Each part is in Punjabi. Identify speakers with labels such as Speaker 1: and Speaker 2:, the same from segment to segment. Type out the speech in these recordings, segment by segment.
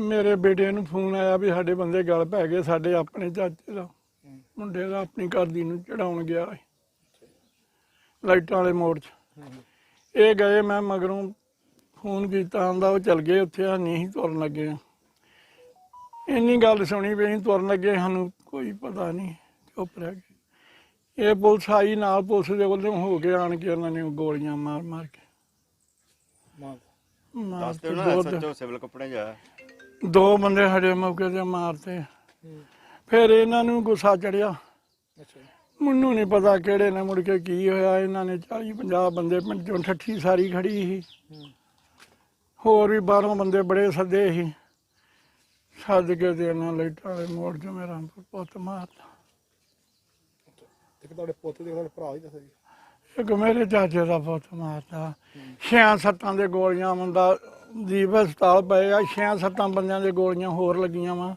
Speaker 1: ਮੇਰੇ ਬੇਟੇ ਨੂੰ ਫੋਨ ਆਇਆ ਵੀ ਸਾਡੇ ਬੰਦੇ ਗਲ ਪੈ ਗਏ ਸਾਡੇ ਆਪਣੇ ਚਾਚੇ ਦਾ। ਮੁੰਡੇ ਦਾ ਆਪਣੀ ਘਰ ਦੀ ਨੂੰ ਚੜਾਉਣ ਗਿਆ। ਲਾਈਟਾਂ ਵਾਲੇ ਮੋੜ 'ਚ। ਇਹ ਗਏ ਮੈਂ ਮਗਰੋਂ ਫੋਨ ਕੀਤਾ ਆਂਦਾ ਉਹ ਚਲ ਗਏ ਉੱਥੇ ਆ ਨਹੀਂ ਤੁਰਨ ਲੱਗੇ ਇੰਨੀ ਗੱਲ ਸੁਣੀ ਵੀ ਅਸੀਂ ਤੁਰਨ ਲੱਗੇ ਸਾਨੂੰ ਕੋਈ ਪਤਾ ਨਹੀਂ ਚੁੱਪ ਰਹਿ ਗਏ। ਇਹ ਪੁਲਿਸ ਆਈ ਨਾਲ ਪੁਲਿਸ ਦੇ ਵੱਲੋਂ ਹੋ ਕੇ ਆਣ ਕੇ ਉਹਨਾਂ ਨੇ ਗੋਲੀਆਂ ਮਾਰ ਮਾਰ ਕੇ। ਮਾਰ।
Speaker 2: ਦੱਸ ਦਿਓ ਨਾ ਸੱਚੋ ਸਿਵਲ ਕੱਪੜੇ ਜਾ।
Speaker 1: ਦੋ ਬੰਦੇ ਸਾਡੇ ਮੌਕੇ ਤੇ ਮਾਰਤੇ। ਫਿਰ ਇਹਨਾਂ ਨੂੰ ਗੁੱਸਾ ਚੜਿਆ। ਮੈਨੂੰ ਨਹੀਂ ਪਤਾ ਕਿਹੜੇ ਨੇ ਮੁੜ ਕੇ ਕੀ ਹੋਇਆ ਇਹਨਾਂ ਨੇ 40 50 ਬੰਦੇ ਪਿੰਡ ਠੱਠੀ ਸਾਰੀ ਖੜੀ ਸੀ। ਹੋਰ ਵੀ ਬਾਹਰੋਂ ਬੰਦੇ ਬੜੇ ਸੱਦੇ ਸੀ। ਸੱਦ ਕੇ ਤੇ ਇਹਨਾਂ ਲਾਈਟਾਂ ਵਾਲੇ ਮੋੜ 'ਚ ਮੇਰਾ ਪੁੱਤ ਮਾਰਤਾ।
Speaker 3: ਇੱਕ ਤੁਹਾਡੇ ਪੁੱਤ ਦੇ ਤੁਹਾਡੇ ਭਰਾ ਹੀ ਦੱਸਿਆ ਜੀ।
Speaker 1: ਇੱਕ ਮੇਰੇ ਚਾਚੇ ਦਾ ਪੁੱਤ ਮਾਰਤਾ। ਛਿਆਂ ਸੱਤਾਂ ਦੇ ਗੋਲੀਆਂ ਮੁੰਡਾ ਦੀਪ ਹਸਪਤਾਲ ਪਏ ਆ ਛਿਆਂ ਸੱਤਾਂ ਬੰਦਿਆਂ ਦੇ ਗੋਲੀਆਂ ਹੋਰ ਲੱਗੀਆਂ ਵਾ।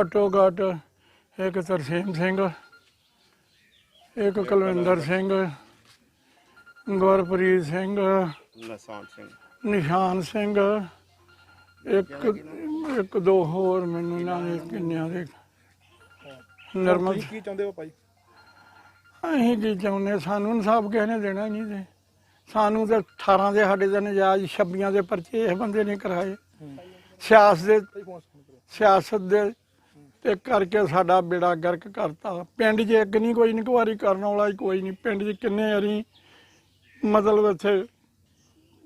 Speaker 1: ਘੱਟੋ ਘੱਟ ਇੱਕ ਤਰਸੇਮ ਸਿੰਘ ਇੱਕ ਕੁਲਵਿੰਦਰ ਸਿੰਘ ਗੁਰਪ੍ਰੀਤ ਸਿੰਘ
Speaker 2: ਨਸਾਨ ਸਿੰਘ।
Speaker 1: ਨਿਸ਼ਾਨ ਸਿੰਘ ਇੱਕ ਇੱਕ ਦੋ ਹੋਰ ਮੈਨੂੰ ਨਾ ਕਿੰਨਿਆਂ ਦੇ। ਨਰਮਲ
Speaker 3: ਕੀ ਚਾਹੁੰਦੇ ਹੋ ਭਾਈ?
Speaker 1: ਅਸੀਂ ਕੀ ਚਾਹੁੰਦੇ ਸਾਨੂੰ ਇਨਸਾਫ ਕਿਸੇ ਨੇ ਦੇਣਾ ਨਹੀਂ ਦੇ ਸਾਨੂੰ ਤੇ 18 ਦੇ ਸਾਡੇ ਦੇ ਨਜਾਇਜ਼ 26 ਦੇ ਪਰਚੇ ਇਹ ਬੰਦੇ ਨੇ ਕਰਾਏ। ਸਿਆਸਤ ਦੇ ਸਿਆਸਤ ਦੇ ਤੇ ਕਰਕੇ ਸਾਡਾ ਬੇੜਾ ਗਰਕ ਕਰਤਾ। ਪਿੰਡ 'ਚ ਇੱਕ ਨਹੀਂ, ਕੋਈ ਇਨਕੁਆਰੀ ਕਰਨ ਵਾਲਾ ਕੋਈ ਨਹੀਂ। ਪਿੰਡ 'ਚ ਕਿੰਨੇ ਵਾਰੀ ਮਤਲਬ ਇੱਥੇ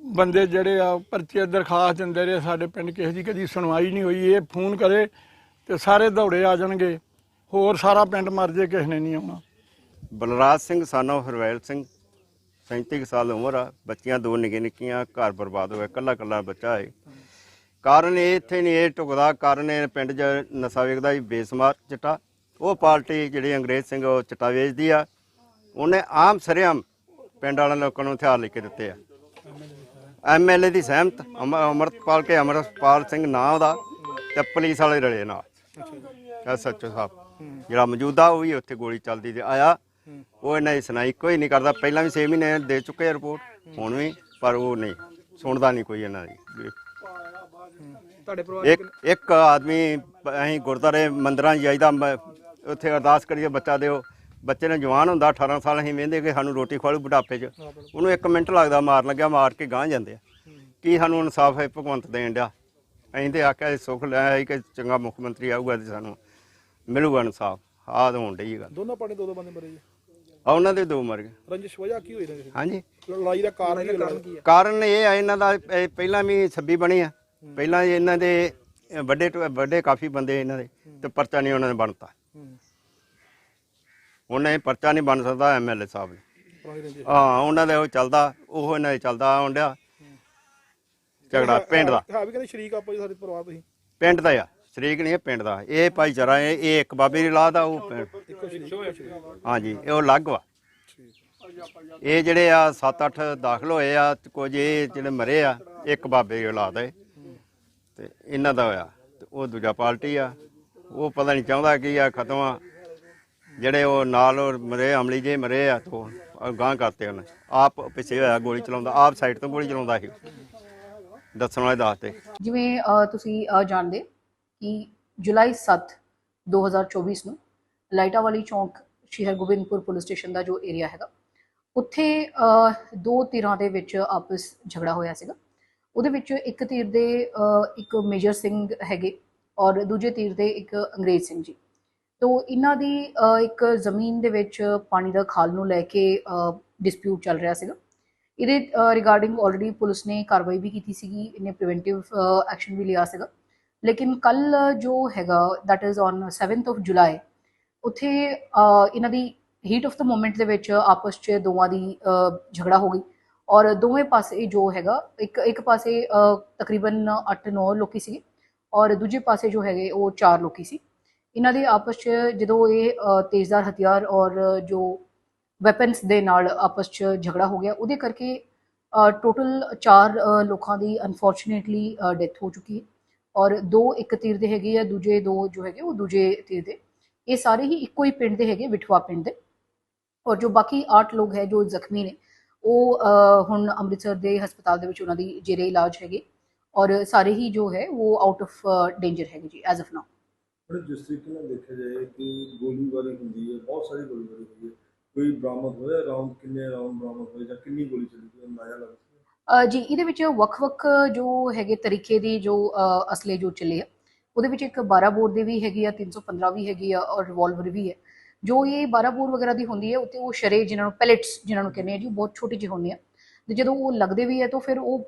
Speaker 1: ਬੰਦੇ ਜਿਹੜੇ ਆ, ਪਰਚੇ ਦਰਖਾਸਤ ਦਿੰਦੇ ਰਹੇ ਸਾਡੇ ਪਿੰਡ, ਕਿਸੇ ਦੀ ਕਦੀ ਸੁਣਵਾਈ ਨਹੀਂ ਹੋਈ, ਇਹ ਫੋਨ ਕਰੇ ਤੇ ਸਾਰੇ ਦੌੜੇ ਆ ਜਾਣਗੇ। ਹੋਰ ਸਾਰਾ ਪਿੰਡ ਮਰ ਜੇ, ਕਿਸੇ ਨੇ ਨਹੀਂ ਆਉਣਾ।
Speaker 2: ਬਲਰਾਜ ਸਿੰਘ ਸਾਨੋ ਹਰਵੈਲ ਸਿੰਘ। 37 ਕੁ ਸਾਲ ਉਮਰ ਆ ਬੱਚੀਆਂ ਦੋ ਨਿੱਕੀਆਂ ਨਿੱਕੀਆਂ ਘਰ ਬਰਬਾਦ ਹੋਇਆ ਕੱਲਾ ਕੱਲਾ ਬੱਚਾ ਹੈ ਕਾਰਨ ਇਹ ਇੱਥੇ ਨਹੀਂ ਇਹ ਟੁਕਦਾ ਕਾਰਨ ਇਹ ਪਿੰਡ 'ਚ ਨਸ਼ਾ ਵੇਚਦਾ ਜੀ ਬੇਸਮਾਰ ਚਟਾ। ਉਹ ਪਾਰਟੀ ਜਿਹੜੀ ਅੰਗਰੇਜ਼ ਸਿੰਘ ਉਹ ਚਟਾ ਵੇਚਦੀ ਆ। ਉਹਨੇ ਆਮ ਸਰਿਆਮ ਪਿੰਡ ਵਾਲਿਆਂ ਲੋਕਾਂ ਨੂੰ ਹਥਿਆਰ ਲੈ ਕੇ ਦਿੱਤੇ ਆ। ਐਮਐਲਏ ਦੀ ਸਹਿਮਤ ਅਮ- ਅਮਰਤਪਾਲ ਕੇ ਅਮਰਪਾਲ ਸਿੰਘ ਨਾਂ ਉਹਦਾ ਤੇ ਪੁਲਿਸ ਵਾਲੇ ਰਲੇ ਨਾਲ। ਐਸਐਚਓ ਸਾਹਿਬ ਜਿਹੜਾ ਮੌਜੂਦਾ ਉਹ ਵੀ ਉੱਥੇ ਗੋਲੀ ਚੱਲਦੀ ਤੇ ਆਇਆ। ਉਹ ਇਹਨਾਂ ਦੀ ਸੁਣਾਈ ਕੋਈ ਨਹੀਂ ਕਰਦਾ। ਪਹਿਲਾਂ ਵੀ 6 ਮਹੀਨੇ ਦੇ ਚੁੱਕੇ ਆ ਰਿਪੋਰਟ ਹੁਣ ਵੀ ਪਰ ਉਹ ਨਹੀਂ ਸੁਣਦਾ ਨਹੀਂ ਕੋਈ ਇਹਨਾਂ ਦੀ।
Speaker 3: ਤੁਹਾਡੇ ਪਰਿਵਾਰ
Speaker 2: ਇੱਕ ਇੱਕ ਆਦਮੀ ਅਸੀਂ ਗੁਰਦਾਰੇ ਮੰਦਰਾਂ ਜਾਈਦਾ ਮ- ਉੱਥੇ ਅਰਦਾਸ ਕਰੀਏ ਬੱਚਾ ਦਿਓ। ਬੱਚੇ ਨੇ ਜਵਾਨ ਹੁੰਦਾ 18 ਸਾਲ ਅਸੀਂ ਵੇਂਦੇ ਕਿ ਸਾਨੂੰ ਰੋਟੀ ਖਵਾਲੂ ਬੁਢਾਪੇ 'ਚ। ਉਹਨੂੰ 1 ਮਿੰਟ ਲੱਗਦਾ ਮਾਰਨ ਲੱਗਿਆ ਮਾਰ ਕੇ ਗਾਂ ਜਾਂਦੇ ਆ। ਕੀ ਸਾਨੂੰ ਇਨਸਾਫ ਹੈ ਭਗਵੰਤ ਦੇਣ ਡਿਆ। ਅਸੀਂ ਤੇ ਆਖਿਆ ਸੀ ਸੁੱਖ ਲੈ ਆਈ ਕਿ ਚੰਗਾ ਮੁੱਖ ਮੰਤਰੀ ਆਊਗਾ ਤੇ ਸਾਨੂੰ ਮਿਲੂਗਾ ਇਨਸਾਫ। ਆਹ ਤਾਂ ਹੋਣ ਡਈ ਗੱਲ।
Speaker 3: ਦੋਨੋਂ ਪਾਣੇ ਦੋ ਦੋ ਬੰਦੇ ਮਰੇ ਜੀ।
Speaker 2: ਆ ਉਹਨਾਂ ਦੇ ਦੋ ਮਰ ਗਏ।
Speaker 3: ਰੰਜਿਸ਼ ਵਜ੍ਹਾ ਕੀ ਹੋਈ ਰੰਜਿਸ਼?
Speaker 2: ਹਾਂਜੀ।
Speaker 3: ਲੜਾਈ ਦਾ ਕਾਰਨ ਕੀ ਹੋਇਆ?
Speaker 2: ਕਾਰਨ ਇਹ ਆ ਇਹਨਾਂ ਦਾ ਇਹ ਪਹਿਲਾਂ ਵੀ 26 ਬਣੇ ਆ। ਪਹਿਲਾਂ ਇਹਨਾਂ ਦੇ ਅ, ਵੱਡੇ ਵੱਡੇ ਕਾਫੀ ਬੰਦੇ ਇਹਨਾਂ ਦੇ ਤੇ ਪਰਚਾ ਨਹੀਂ ਉਹਨਾਂ ਨੇ ਬਣਤਾ। ਉਹਨਾਂ ਇਹ ਪਰਚਾ ਨਹੀਂ ਬਣ ਸਕਦਾ ਐਮਐਲਏ ਸਾਹਿਬ ਨੇ
Speaker 3: ਪੁਰਾਣੀ ਰੰਜਿਸ਼।
Speaker 2: ਹਾਂ ਉਹਨਾਂ ਦਾ ਉਹ ਚੱਲਦਾ ਉਹ ਇਹਨਾਂ ਦੇ ਚੱਲਦਾ ਆਉਂਦਿਆ ਝਗੜਾ ਪਿੰਡ ਦਾ।
Speaker 3: ਹੈ ਵੀ ਕਹਿੰਦੇ ਸ਼ਰੀਕ ਆਪੋ ਜੀ ਸਾਡੇ ਪਰਿਵਾਰ ਤੁਸੀਂ?
Speaker 2: ਪਿੰਡ ਦਾ ਆ। ਸ਼ਰੀਕ ਨਹੀਂ ਇਹ ਪਿੰਡ ਦਾ। ਇਹ ਭਾਈਚਾਰਾ ਇਹ ਇਹ ਇੱਕ ਬਾਬੇ ਦੀ ਲਾਦ ਦਾ ਉਹ ਪਿੰਡ- ਹਾਂਜੀ ਇਹ ਉਹ ਅਲੱਗ ਵਾ। ਇਹ ਜਿਹੜੇ ਆ 7-8 ਦਾਖਲ ਹੋਏ ਆ ਤੇ ਕੁਝ ਇਹ ਜਿਹੜੇ ਮਰੇ ਆ ਇੱਕ ਬਾਬੇ ਦੀ ਔਲਾਦ ਹੈ ਤੇ ਇਹਨਾਂ ਦਾ ਹੋਇਆ। ਤੇ ਉਹ ਦੂਜਾ ਪਾਰਟੀ ਆ। ਉਹ ਪਤਾ ਨਹੀਂ ਚਾਹੁੰਦਾ ਕੀ ਆ ਖਤਮ ਆ। ਜਿਹੜੇ ਉਹ ਨਾਲ ਉਹ ਮਰੇ ਅਮਲੀ ਜੇ ਮਰੇ ਆ ਤੋਂ ਗਾਂ ਕਰਤੇ ਉਹਨੇ। ਆਪ ਪਿੱਛੇ ਹੋਇਆ ਗੋਲੀ ਚਲਾਉਂਦਾ। ਆਪ ਸਾਈਡ ਤੋਂ ਗੋਲੀ ਚਲਾਉਂਦਾ ਸੀ। ਦੱਸਣ ਵਾਲੇ ਦੱਸਦੇ
Speaker 4: ਜਿਵੇਂ ਅ, ਤੁਸੀਂ ਅ, ਜਾਣਦੇ ਕਿ ਜੁਲਾਈ 7 2024 ਨੂੰ ਲਾਈਟਾਵਾਲੀ ਚੌਂਕ ਸ਼ਹਿਰ ਗੋਬਿੰਦਪੁਰ ਪੁਲਿਸ ਸਟੇਸ਼ਨ ਦਾ ਜੋ ਏਰੀਆ ਹੈਗਾ, ਉੱਥੇ ਦੋ ਧਿਰਾਂ ਦੇ ਵਿੱਚ ਆਪਸ ਝਗੜਾ ਹੋਇਆ ਸੀਗਾ। ਉਹਦੇ ਵਿੱਚ ਇੱਕ ਧਿਰ ਦੇ ਇੱਕ ਮੇਜਰ ਸਿੰਘ ਹੈਗੇ ਔਰ ਦੂਜੇ ਧਿਰ ਦੇ ਇੱਕ ਅੰਗਰੇਜ਼ ਸਿੰਘ ਜੀ। ਤੋ ਇਹਨਾਂ ਦੀ ਇੱਕ ਜ਼ਮੀਨ ਦੇ ਵਿੱਚ ਪਾਣੀ ਦਾ ਖਾਲ ਨੂੰ ਲੈ ਕੇ ਡਿਸਪਿਊਟ ਚੱਲ ਰਿਹਾ ਸੀਗਾ। ਇਹਦੇ ਰਿਗਾਰਡਿੰਗ ਆਲਰੇਡੀ ਪੁਲਿਸ ਨੇ ਕਾਰਵਾਈ ਵੀ ਕੀਤੀ ਸੀਗੀ, ਇਹਨੇ ਪ੍ਰੀਵੈਂਟਿਵ ਐਕਸ਼ਨ ਵੀ ਲਿਆ ਸੀਗਾ। ਲੇਕਿਨ ਕੱਲ ਜੋ ਹੈਗਾ that is on 7th of July ਉੱਥੇ ਇਹਨਾਂ ਦੀ ਹੀਟ ਆਫ ਦਾ ਮੂਮੈਂਟ ਦੇ ਵਿੱਚ ਆਪਸ 'ਚ ਦੋਵਾਂ ਦੀ ਝਗੜਾ ਹੋ ਗਈ। ਔਰ ਦੋਵੇਂ ਪਾਸੇ ਜੋ ਹੈਗਾ, ਇੱਕ ਇੱਕ ਪਾਸੇ ਤਕਰੀਬਨ 8-9 ਲੋਕੀ ਸੀਗੇ, ਔਰ ਦੂਜੇ ਪਾਸੇ ਜੋ ਹੈਗੇ, ਉਹ 4 ਲੋਕੀ ਸੀ। ਇਹਨਾਂ ਦੇ ਆਪਸ 'ਚ ਜਦੋਂ ਇਹ ਤੇਜ਼ਦਾਰ ਹਥਿਆਰ ਔਰ ਜੋ ਵੈਪਨਸ ਦੇ ਨਾਲ ਆਪਸ 'ਚ ਝਗੜਾ ਹੋ ਗਿਆ, ਉਹਦੇ ਕਰਕੇ ਟੋਟਲ 4 ਲੋਕਾਂ ਦੀ ਅਨਫੋਰਚੂਨੇਟਲੀ ਡੈਥ ਹੋ ਚੁੱਕੀ ਹੈ। ਔਰ ਦੋ ਇੱਕ ਤੀਰ ਦੇ ਹੈਗੇ ਆ ਦੂਜੇ ਦੋ ਜੋ ਹੈਗੇ ਉਹ ਦੂਜੇ ਤੀਰ ਦੇ। ਇਹ ਸਾਰੇ ਹੀ ਇੱਕੋ ਹੀ ਪਿੰਡ ਦੇ ਹੈਗੇ ਵਿਠਵਾ ਪਿੰਡ ਦੇ। ਔਰ ਜੋ ਬਾਕੀ 8 ਲੋਕ ਹੈ ਜੋ ਜ਼ਖਮੀ ਨੇ ਉਹ ਅਹ, ਹੁਣ ਅੰਮ੍ਰਿਤਸਰ ਦੇ ਹਸਪਤਾਲ ਦੇ ਵਿੱਚ ਉਹਨਾਂ ਦੀ ਜੇਰੇ ਇਲਾਜ ਹੈਗੇ। ਔਰ ਸਾਰੇ ਹੀ ਜੋ ਹੈ ਉਹ ਆਊਟ ਆਫ ਡੇਂਜਰ ਹੈਗੇ ਜੀ ਐਜ਼ ਆਫ ਨਾਓ
Speaker 5: ਪਰ ਜਿਸ ਤਰੀਕੇ ਨਾਲ ਦੇਖਿਆ ਜਾਏ ਕਿ ਗੋਲੀਬਾਰੀ ਹੁੰਦੀ ਹੈ ਬਹੁਤ ਸਾਰੀ ਗੋਲੀਬਾਰੀ ਹੁੰਦੀ ਹੈ ਕੋਈ ਬਰਾਮਦ ਹੋਇਆ? ਰਾਉਂਡ ਕਿੰਨੇ ਰਾਉਂਡ ਬਰਾਮਦ ਹੋਏ ਜਾਂ ਕਿੰਨੀ ਗੋਲੀ ਚੱਲੀ? ਕੋਈ ਅੰਦਾਜ਼ਾ ਲੱਗ ਸਕਦਾ
Speaker 4: ਅ, ਜੀ, ਇਹਦੇ ਵਿੱਚ ਵੱਖ-ਵੱਖ ਜੋ ਹੈਗੇ ਤਰੀਕੇ ਦੀ ਜੋ ਅਸਲੇ ਜੋ ਚਲੇ ਆ, ਉਹਦੇ ਵਿੱਚ ਇੱਕ 12 ਬੋਰ ਦੇ ਵੀ ਹੈਗੀ ਆ 315 ਵੀ ਹੈਗੀ ਆ ਔਰ ਰਿਵਾਲਵਰ ਵੀ ਹੈ। ਜੋ ਇਹ 12 ਬੋਰ ਵਗੈਰਾ ਦੀ ਹੁੰਦੀ ਹੈ, ਉੱਤੇ ਉਹ ਸ਼ਰੇ ਜਿਨ੍ਹਾਂ ਨੂੰ ਪੈਲੇਟਸ ਜਿਨ੍ਹਾਂ ਨੂੰ ਕਹਿੰਦੇ ਆ ਜੀ, ਉਹ ਬਹੁਤ ਛੋਟੀ ਜਿਹੀ ਹੁੰਦੀ ਆ। ਤੇ ਜਦੋਂ ਉਹ ਲੱਗਦੇ ਵੀ ਹੈ, ਤਾਂ ਫਿਰ ਉਹ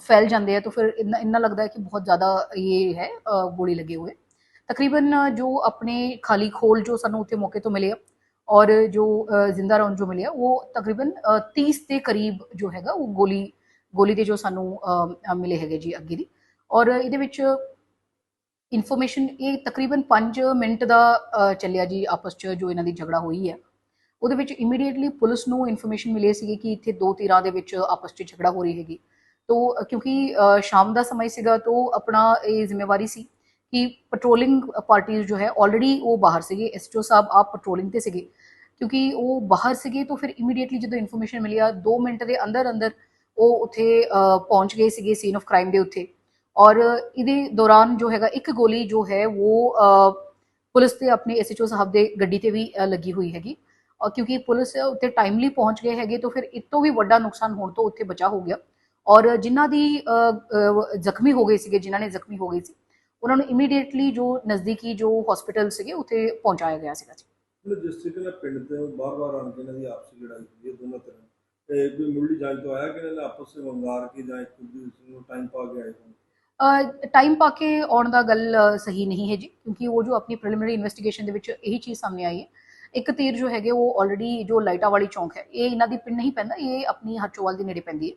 Speaker 4: ਫੈਲ ਜਾਂਦੇ ਆ, ਤਾਂ ਫਿਰ ਇੰਨਾ ਇੰਨਾ ਲੱਗਦਾ ਹੈ ਕਿ ਬਹੁਤ ਜ਼ਿਆਦਾ ਇਹ ਹੈ ਗੋਲੀ ਲੱਗੇ ਹੋਏ। ਤਕਰੀਬਨ ਜੋ ਆਪਣੇ ਖਾਲੀ ਖੋਲ ਜੋ ਸਾਨੂੰ ਉੱਥੇ ਮੌਕੇ ਤੋਂ ਮਿਲੇ ਆ ਔਰ ਜੋ ਜ਼ਿੰਦਾ ਰੌਂਦ ਜੋ ਮਿਲਿਆ ਉਹ ਤਕਰੀਬਨ ਅ, 30 ਦੇ ਕਰੀਬ ਜੋ ਹੈਗਾ ਉਹ ਗੋਲੀ ਗੋਲੀ ਦੇ ਜੋ ਸਾਨੂੰ ਮਿਲੇ ਹੈਗੇ ਜੀ ਅੱਗੇ ਦੀ ਔਰ ਇਹਦੇ ਵਿੱਚ ਇਨਫੋਰਮੇਸ਼ਨ ਇਹ ਤਕਰੀਬਨ 5 ਮਿੰਟ ਦਾ ਚੱਲਿਆ ਜੀ ਆਪਸ ਚ ਜੋ ਇਹਨਾਂ ਦੀ ਝਗੜਾ ਹੋਈ ਹੈ ਉਹਦੇ ਵਿੱਚ ਇਮੀਡੀਏਟਲੀ ਪੁਲਿਸ ਨੂੰ ਇਨਫੋਰਮੇਸ਼ਨ ਮਿਲੇ ਸੀਗੀ ਕਿ ਇੱਥੇ ਦੋ ਧਿਰਾਂ ਦੇ ਵਿੱਚ ਆਪਸ ਚ ਝਗੜਾ ਹੋ ਰਹੀ ਹੈਗੀ ਤੋ ਕਿਉਂਕਿ ਸ਼ਾਮ ਦਾ ਸਮਾਂ ਸੀਗਾ ਤੋਂ ਆਪਣਾ ਇਹ ਜ਼ਿੰਮੇਵਾਰੀ ਸੀ ਕਿ ਪੈਟਰੋਲਿੰਗ ਪਾਰਟੀਆਂ ਜੋ ਹੈ ਆਲਰੇਡੀ ਉਹ ਬਾਹਰ ਸੀਗੇ ਐਸਟੋ ਸਾਹਿਬ ਆਪ ਪੈਟਰੋਲਿੰਗ ਤੇ ਸੀਗੇ ਕਿਉਂਕਿ ਉਹ ਬਾਹਰ ਸੀਗੇ ਤਾਂ ਫਿਰ ਇਮੀਡੀਏਟਲੀ ਜਦੋਂ ਇਨਫੋਰਮੇਸ਼ਨ ਮਿਲੀ ਆ 2 ਮਿੰਟ ਦੇ ਅੰਦਰ ਅੰਦਰ ਉਹ ਉੱਥੇ ਪਹੁੰਚ ਗਏ ਸੀਗੇ ਸੀਨ ਆਫ ਕ੍ਰਾਈਮ ਦੇ ਉੱਤੇ। ਔਰ ਇਹਦੇ ਦੌਰਾਨ ਜੋ ਹੈਗਾ, ਇੱਕ ਗੋਲੀ ਜੋ ਹੈ ਉਹ ਪੁਲਿਸ ਤੇ ਆਪਣੇ ਐਸਐਚਓ ਸਾਹਿਬ ਦੇ ਗੱਡੀ ਤੇ ਵੀ ਲੱਗੀ ਹੋਈ ਹੈਗੀ। ਔਰ ਕਿਉਂਕਿ ਪੁਲਿਸ ਉੱਤੇ ਟਾਈਮਲੀ ਪਹੁੰਚ ਗਏ ਹੈਗੇ ਤਾਂ ਫਿਰ ਇਸ ਤੋਂ ਵੀ ਵੱਡਾ ਨੁਕਸਾਨ ਹੋਣ ਤੋਂ ਉੱਥੇ ਬਚਾ ਹੋ ਗਿਆ। ਔਰ ਜਿਨ੍ਹਾਂ ਦੀ ਜ਼ਖਮੀ ਹੋ ਗਏ ਸੀਗੇ, ਜਿਨ੍ਹਾਂ ਨੇ ਜ਼ਖਮੀ ਹੋ ਗਏ ਸੀ, ਉਹਨਾਂ ਨੂੰ ਇਮੀਡੀਏਟਲੀ ਜੋ ਨਜ਼ਦੀਕੀ ਜੋ ਹਸਪੀਟਲ ਸੀਗੇ, ਉੱਥੇ ਪਹੁੰਚਾਇਆ ਗਿਆ ਸੀਗਾ ਜੀ।
Speaker 5: ਜਿਸ ਤਰੀਕੇ ਨਾਲ ਪਿੰਡ ਤੇ ਬਾਰ-ਬਾਰ ਆਣ ਕੇ ਇਹਨਾਂ ਦੀ ਆਪਸੀ ਲੜਾਈ ਹੁੰਦੀ ਹੈ, ਦੋਨਾਂ ਤਰ੍ਹਾਂ ਤੇ ਕੋਈ ਮੁੱਢਲੀ ਜਾਂਚ ਤੋਂ ਆਇਆ ਕਿ ਇਹਨਾਂ ਨੇ ਆਪਸ ਵਿੱਚ ਵੰਗਾਰ ਕੇ ਜਾਂ ਇੱਕ ਦੂਸਰੇ ਨੂੰ ਟਾਈਮ ਪਾ ਕੇ ਆਏ ਹੋਣ?
Speaker 4: ਟਾਈਮ ਪਾ ਕੇ ਆਉਣ ਦਾ ਗੱਲ ਸਹੀ ਨਹੀਂ ਹੈ ਜੀ, ਕਿਉਂਕਿ ਉਹ ਜੋ ਆਪਣੀ ਪ੍ਰੀਲਿਮਿਨਰੀ ਇਨਵੈਸਟੀਗੇਸ਼ਨ ਦੇ ਵਿੱਚ ਇਹੀ ਚੀਜ਼ ਸਾਹਮਣੇ ਆਈ ਹੈ। ਇੱਕ ਤੀਰ ਜੋ ਹੈਗੇ, ਉਹ ਆਲਰੇਡੀ ਜੋ ਲਾਈਟਾ ਵਾਲੀ ਚੌਂਕ ਹੈ, ਇਹ ਇਹਨਾਂ ਦੀ ਪਿੰਡ ਨਹੀਂ ਪੈਂਦਾ, ਇਹ ਆਪਣੀ ਹਰਚੋਵਾਲ ਦੇ ਨੇੜੇ ਪੈਂਦੀ ਹੈ।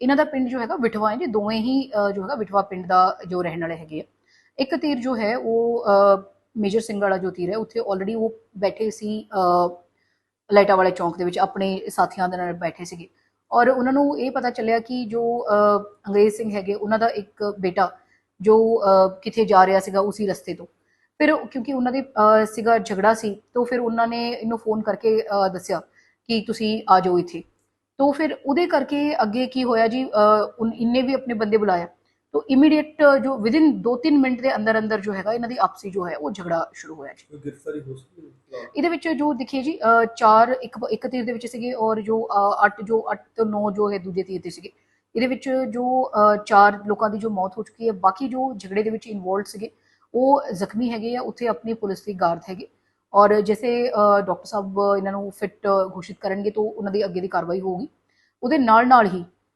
Speaker 4: ਇਹਨਾਂ ਦਾ ਪਿੰਡ ਜੋ ਹੈਗਾ, ਵਿਠਵਾ ਹੈ ਜੀ, ਦੋਵੇਂ ਹੀ ਜੋ ਹੈਗਾ, ਵਿਠਵਾ ਪਿੰਡ ਦਾ ਜੋ ਰਹਿਣ ਵਾਲੇ ਹੈਗੇ ਆ। ਇੱਕ ਤੀਰ ਜੋ ਹੈ, ਉਹ ਮੇਜਰ ਸਿੰਘ ਵਾਲਾ ਜੋ ਤੀਰ ਹੈ ਉੱਥੇ ਆਲਰੇਡੀ ਉਹ ਬੈਠੇ ਸੀ ਅ, ਲਾਈਟਾ ਵਾਲੇ ਚੌਂਕ ਦੇ ਵਿੱਚ ਆਪਣੇ ਸਾਥੀਆਂ ਦੇ ਨਾਲ ਬੈਠੇ ਸੀਗੇ। ਔਰ ਉਹਨਾਂ ਨੂੰ ਇਹ ਪਤਾ ਚੱਲਿਆ ਕਿ ਜੋ ਅੰਗਰੇਜ਼ ਸਿੰਘ ਹੈਗੇ ਉਹਨਾਂ ਦਾ ਇੱਕ ਬੇਟਾ ਜੋ ਅ, ਕਿਥੇ ਜਾ ਰਿਹਾ ਸੀਗਾ ਉਸੇ ਰਸਤੇ ਤੋਂ। ਫਿਰ ਕਿਉਂਕਿ ਉਹਨਾਂ ਦੇ ਸੀਗਾ ਝਗੜਾ ਸੀ ਤਾਂ ਫਿਰ ਉਹਨਾਂ ਨੇ ਇਹਨੂੰ ਫੋਨ ਕਰਕੇ ਦੱਸਿਆ ਕਿ ਤੁਸੀਂ ਆ ਜਾਓ ਇੱਥੇ। ਤਾਂ ਫਿਰ ਉਹਦੇ ਕਰਕੇ ਅੱਗੇ ਕੀ ਹੋਇਆ ਜੀ ਅ, ਉਨ- ਵੀ ਆਪਣੇ ਬੰਦੇ ਬੁਲਾਇਆ। ਤਾਂ ਇਮੀਡੀਏਟ ਜੋ ਵਿਦਿਨ 2-3 ਮਿੰਟ ਦੇ ਅੰਦਰ ਅੰਦਰ ਜੋ ਹੈਗਾ ਇਹਨਾਂ ਦੀ ਆਪਸੀ ਜੋ ਹੈ ਉਹ ਝਗੜਾ ਸ਼ੁਰੂ ਹੋਇਆ ਜੀ
Speaker 5: ਕੋਈ ਗ੍ਰਿਫਤਾਰੀ ਹੋ ਸਕਦੀ ਹੈ ਫਿਲਹਾਲ?
Speaker 4: ਇਹਦੇ ਵਿੱਚ ਜੋ ਦੇਖੀਏ ਜੀ ਚਾਰ ਇੱਕ ਇੱਕ ਤੀਰ ਦੇ ਵਿੱਚ ਸੀਗੇ ਔਰ ਜੋ ਅ, ਅੱਠ ਜੋ ਅੱਠ ਤੋਂ 9 ਜੋ ਹੈ ਦੂਜੇ ਤੀਰ ਤੇ ਸੀਗੇ ਇਹਦੇ ਵਿੱਚ ਜੋ ਚਾਰ ਲੋਕਾਂ ਦੀ ਜੋ ਮੌਤ ਹੋ ਚੁੱਕੀ ਹੈ ਬਾਕੀ ਜੋ ਝਗੜੇ ਦੇ ਵਿੱਚ ਇਨਵੋਲਡ ਸੀਗੇ ਉਹ ਜ਼ਖਮੀ ਹੈਗੇ ਆ ਉੱਥੇ ਆਪਣੀ ਪੁਲਿਸ ਦੀ ਗਾਰਡ ਹੈਗੇ ਔਰ ਜੈਸੇ ਅ, ਡਾਕਟਰ ਸਾਹਿਬ ਇਹਨਾਂ ਨੂੰ ਫਿੱਟ ਘੋਸ਼ਿਤ ਕਰਨਗੇ ਤਾਂ ਉਹਨਾਂ ਦੀ ਅੱਗੇ ਦੀ ਕਾਰਵਾਈ ਹੋਊਗੀ ਉਹਦੇ ਨਾਲ ਨਾਲ ਹੀ